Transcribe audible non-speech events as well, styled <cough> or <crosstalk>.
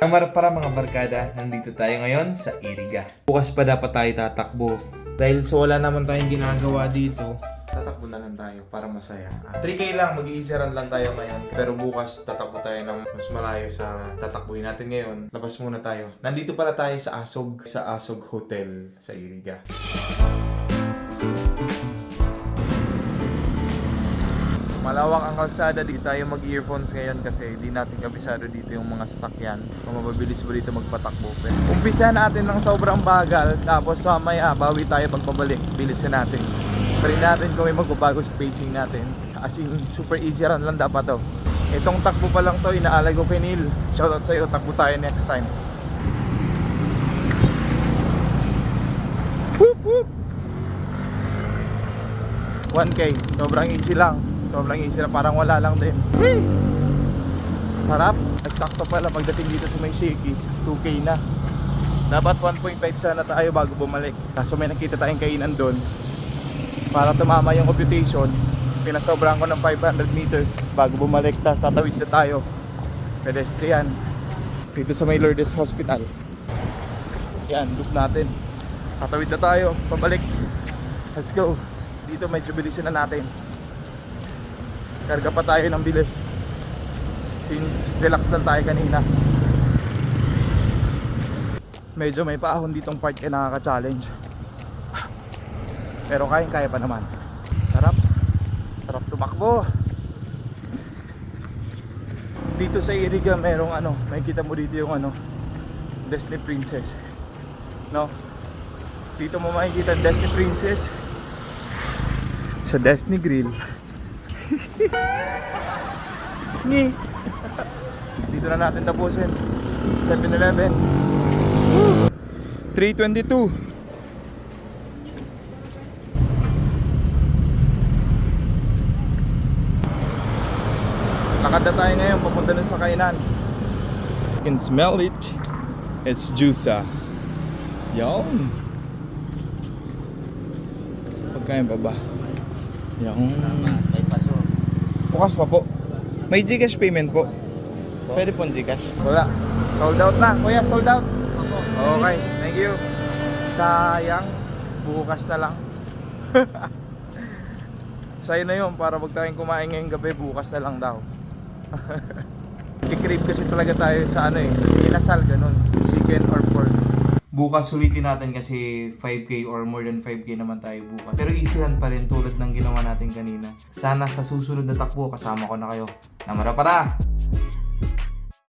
Namara para mga barkada, nandito tayo ngayon sa Iriga. Bukas pa dapat tayo tatakbo. Dahil sa wala naman tayong ginagawa dito, tatakbo na lang tayo para masaya. Ah, 3K lang, mag-easy run lang tayo ngayon. Pero bukas tatakbo tayo ng mas malayo sa tatakbuhin natin ngayon. Labas muna tayo. Nandito pala tayo sa Asog, sa Asog Hotel sa Iriga. Malawak ang kalsada, di tayo mag-earphones ngayon kasi di natin kabisado dito yung mga sasakyan. Kung mababilis ba dito magpatakbo. Pero umpisa natin ng sobrang bagal, tapos mamaya bawi tayo pagpabalik. Bilisan natin. Try natin kung may magbabago sa pacing natin. As in, super easy run lang dapat to. Itong takbo pa lang to, inaalay ko kay Neil. Shoutout sa'yo, takbo tayo next time. Whoop, whoop. 1K, sobrang easy lang. Sobrang easy lang, parang wala lang din. Hey! Sarap. Eksakto pala pagdating dito sa may Shakey's, 2K na. Dapat 1.5 sana tayo bago bumalik. Kaso may nakita tayong kainan doon. Para tumama yung computation, pinasobrahan ko ng 500 meters bago bumalik. Tapos tatawid na tayo. Pedestrian. Dito sa may Lourdes Hospital. Yan, loop natin. Tatawid na tayo, pabalik. Let's go. Dito medyo bilisin na natin. Karga pa tayo ng bilis. Since relax lang tayo kanina. Medyo may paahon ditong part kaya nakaka-challenge. Pero kayang kaya pa naman. Sarap. Sarap tumakbo. Dito sa Iriga merong ano, makikita mo dito yung ano, Destiny Princess. No? Dito mo makikita Destiny Princess sa Destiny Grill. Ngi. Dito na natin tapusin. 7-Eleven. Woo! 322. Lakad na tayo ngayon papunta na sa kainan. You can smell it. It's juica. Yum. Pagkain pa ba? Yum. Bukas pa po. May Gcash payment po. Pwede po Gcash. Wala. Sold out na. Kuya, sold out. Okay, thank you. Sayang. Bukas na lang. <laughs> Sa'yo na yun para pag tayong kumain ngayong gabi, bukas na lang daw. <laughs> Kikrave kasi talaga tayo sa ano eh, sa inasal ganun. Chicken or pork. Bukas sulitin natin kasi 5k or more than 5k naman tayo bukas. Pero easy run pa rin tulad ng ginawa natin kanina. Sana sa susunod na takbo kasama ko na kayo. Namara para!